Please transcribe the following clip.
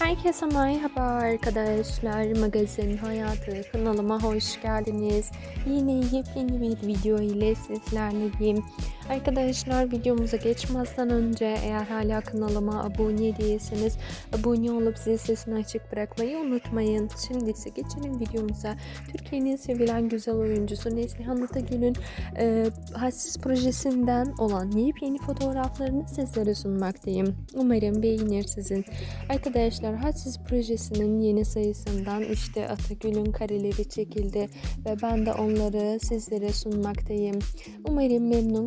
Herkese merhaba arkadaşlar. Magazin Hayatı kanalıma hoş geldiniz. Yine yepyeni bir video ile sizlerleyim. Arkadaşlar videomuza geçmezden önce eğer hala kanalıma abone değilseniz abone olup zil sesini açık bırakmayı unutmayın. Şimdi ise geçelim videomuza. Türkiye'nin sevilen güzel oyuncusu Neslihan Atagül'ün e, Hassiz projesinden olan yepyeni fotoğraflarını sizlere sunmaktayım. Umarım beğenir sizin. Arkadaşlar Hassiz projesinin yeni sayısından işte Atagül'ün kareleri çekildi ve ben de onları sizlere sunmaktayım. Umarım memnun